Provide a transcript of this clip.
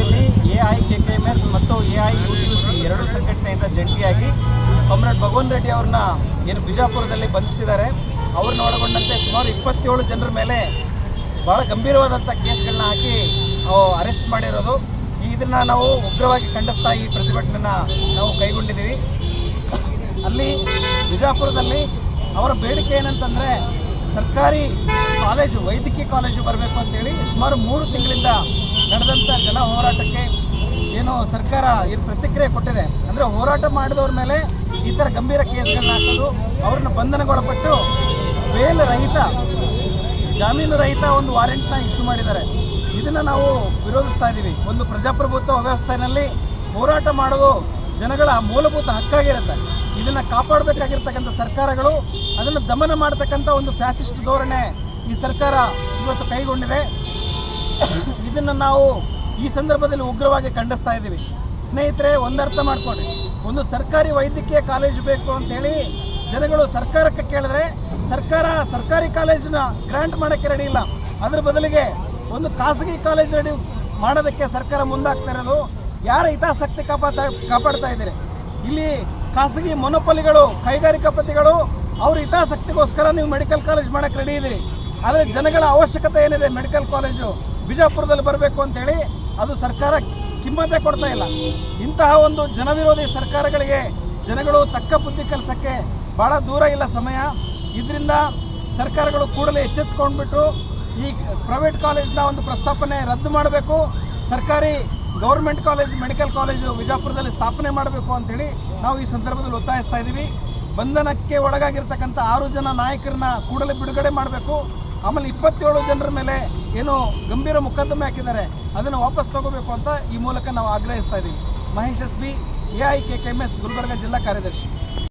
ಜೊತೆಯಲ್ಲಿ A I K K M S ಮತ್ತು A I U U C ಎರಡೂ ಸಂಘಟನೆಯಿಂದ ಜಂಟಿಯಾಗಿ ಕಮ್ರೇಡ್ ಭಗವಂತ ರೆಡ್ಡಿ ಅವ್ರನ್ನ ಏನು ಬಿಜಾಪುರದಲ್ಲಿ ಬಂಧಿಸಿದ್ದಾರೆ. ಅವ್ರನ್ನ ಒಳಗೊಂಡಂತೆ ಸುಮಾರು ಇಪ್ಪತ್ತೇಳು ಜನರ ಮೇಲೆ ಭಾಳ ಗಂಭೀರವಾದಂಥ ಕೇಸ್ಗಳನ್ನ ಹಾಕಿ ಅರೆಸ್ಟ್ ಮಾಡಿರೋದು. ಇದನ್ನು ನಾವು ಉಗ್ರವಾಗಿ ಖಂಡಿಸ್ತಾ ಈ ಪ್ರತಿಭಟನೆಯನ್ನು ನಾವು ಕೈಗೊಂಡಿದ್ದೀವಿ. ಅಲ್ಲಿ ಬಿಜಾಪುರದಲ್ಲಿ ಅವರ ಬೇಡಿಕೆ ಏನಂತಂದರೆ ಸರ್ಕಾರಿ ಕಾಲೇಜು, ವೈದ್ಯಕೀಯ ಕಾಲೇಜು ಬರಬೇಕು ಅಂತೇಳಿ ಸುಮಾರು ಮೂರು ತಿಂಗಳಿಂದ ಹೋರಾಟಕ್ಕೆ ಏನು ಸರ್ಕಾರ ಏನು ಪ್ರತಿಕ್ರಿಯೆ ಕೊಟ್ಟಿದೆ. ಅಂದರೆ ಹೋರಾಟ ಮಾಡಿದವ್ರ ಮೇಲೆ ಈ ಥರ ಗಂಭೀರ ಕೇಸ್ಗಳನ್ನ ಹಾಕೋದು, ಅವ್ರನ್ನ ಬಂಧನಗೊಳಪಟ್ಟು ಬೇಲ್ ರಹಿತ ಜಾಮೀನು ರಹಿತ ಒಂದು ವಾರೆಂಟ್ನ ಇಶ್ಯೂ ಮಾಡಿದ್ದಾರೆ. ಇದನ್ನು ನಾವು ವಿರೋಧಿಸ್ತಾ ಇದ್ದೀವಿ. ಒಂದು ಪ್ರಜಾಪ್ರಭುತ್ವ ವ್ಯವಸ್ಥೆಯಲ್ಲಿ ಹೋರಾಟ ಮಾಡೋದು ಜನಗಳ ಮೂಲಭೂತ ಹಕ್ಕಾಗಿರುತ್ತೆ. ಇದನ್ನು ಕಾಪಾಡಬೇಕಾಗಿರ್ತಕ್ಕಂಥ ಸರ್ಕಾರಗಳು ಅದನ್ನು ದಮನ ಮಾಡತಕ್ಕಂಥ ಒಂದು ಫ್ಯಾಸಿಸ್ಟ್ ಧೋರಣೆ ಈ ಸರ್ಕಾರ ಇವತ್ತು ಕೈಗೊಂಡಿದೆ. ಇದನ್ನು ನಾವು ಈ ಸಂದರ್ಭದಲ್ಲಿ ಉಗ್ರವಾಗಿ ಖಂಡಿಸ್ತಾ ಇದ್ದೀವಿ. ಸ್ನೇಹಿತರೆ ಒಂದರ್ಥ ಮಾಡ್ಕೊಳ್ಳಿ ಒಂದು ಸರ್ಕಾರಿ ವೈದ್ಯಕೀಯ ಕಾಲೇಜು ಬೇಕು ಅಂತೇಳಿ ಜನಗಳು ಸರ್ಕಾರಕ್ಕೆ ಕೇಳಿದ್ರೆ ಸರ್ಕಾರ ಸರ್ಕಾರಿ ಕಾಲೇಜನ್ನ ಗ್ರ್ಯಾಂಟ್ ಮಾಡೋಕ್ಕೆ ರೆಡಿ ಇಲ್ಲ. ಅದ್ರ ಬದಲಿಗೆ ಒಂದು ಖಾಸಗಿ ಕಾಲೇಜ್ ರೆಡಿ ಮಾಡೋದಕ್ಕೆ ಸರ್ಕಾರ ಮುಂದಾಗ್ತಾ ಇರೋದು. ಯಾರ ಹಿತಾಸಕ್ತಿ ಕಾಪಾಡ್ತಾ ಕಾಪಾಡ್ತಾ ಇದ್ದೀರಿ? ಇಲ್ಲಿ ಖಾಸಗಿ ಮೋನೋಪಲಿಗಳು ಕೈಗಾರಿಕಾ ಪತಿಗಳು, ಅವ್ರ ಹಿತಾಸಕ್ತಿಗೋಸ್ಕರ ನೀವು ಮೆಡಿಕಲ್ ಕಾಲೇಜ್ ಮಾಡೋಕ್ಕೆ ರೆಡಿ ಇದ್ದೀರಿ. ಆದರೆ ಜನಗಳ ಅವಶ್ಯಕತೆ ಏನಿದೆ ಮೆಡಿಕಲ್ ಕಾಲೇಜು ಬಿಜಾಪುರದಲ್ಲಿ ಬರಬೇಕು ಅಂತೇಳಿ ಅದು ಸರ್ಕಾರ ಕಿಮ್ಮತ್ತೆ ಕೊಡ್ತಾ ಇಲ್ಲ. ಇಂತಹ ಒಂದು ಜನವಿರೋಧಿ ಸರ್ಕಾರಗಳಿಗೆ ಜನಗಳು ತಕ್ಕ ಬುದ್ಧಿ ಕೆಲಸಕ್ಕೆ ಭಾಳ ದೂರ ಇಲ್ಲ ಸಮಯ. ಇದರಿಂದ ಸರ್ಕಾರಗಳು ಕೂಡಲೇ ಎಚ್ಚೆತ್ಕೊಂಡ್ಬಿಟ್ಟು ಈ ಪ್ರೈವೇಟ್ ಕಾಲೇಜ್ನ ಒಂದು ಪ್ರಸ್ತಾಪನೆ ರದ್ದು ಮಾಡಬೇಕು. ಸರ್ಕಾರಿ ಗೌರ್ಮೆಂಟ್ ಕಾಲೇಜ್, ಮೆಡಿಕಲ್ ಕಾಲೇಜು ವಿಜಾಪುರದಲ್ಲಿ ಸ್ಥಾಪನೆ ಮಾಡಬೇಕು ಅಂತೇಳಿ ನಾವು ಈ ಸಂದರ್ಭದಲ್ಲಿ ಒತ್ತಾಯಿಸ್ತಾ ಇದ್ದೀವಿ. ಬಂಧನಕ್ಕೆ ಒಳಗಾಗಿರ್ತಕ್ಕಂಥ ಆರು ಜನ ನಾಯಕರನ್ನ ಕೂಡಲೇ ಬಿಡುಗಡೆ ಮಾಡಬೇಕು. ಆಮೇಲೆ ಇಪ್ಪತ್ತೇಳು ಜನರ ಮೇಲೆ ಏನು ಗಂಭೀರ ಮೊಕದ್ದಮೆ ಹಾಕಿದ್ದಾರೆ. ಅದನ್ನು ವಾಪಸ್ ತಗೋಬೇಕು ಅಂತ ಈ ಮೂಲಕ ನಾವು ಆಗ್ರಹಿಸ್ತಾ ಇದ್ದೀವಿ Mahesh S B A I K K M S, Gulbarga ಜಿಲ್ಲಾ ಕಾರ್ಯದರ್ಶಿ.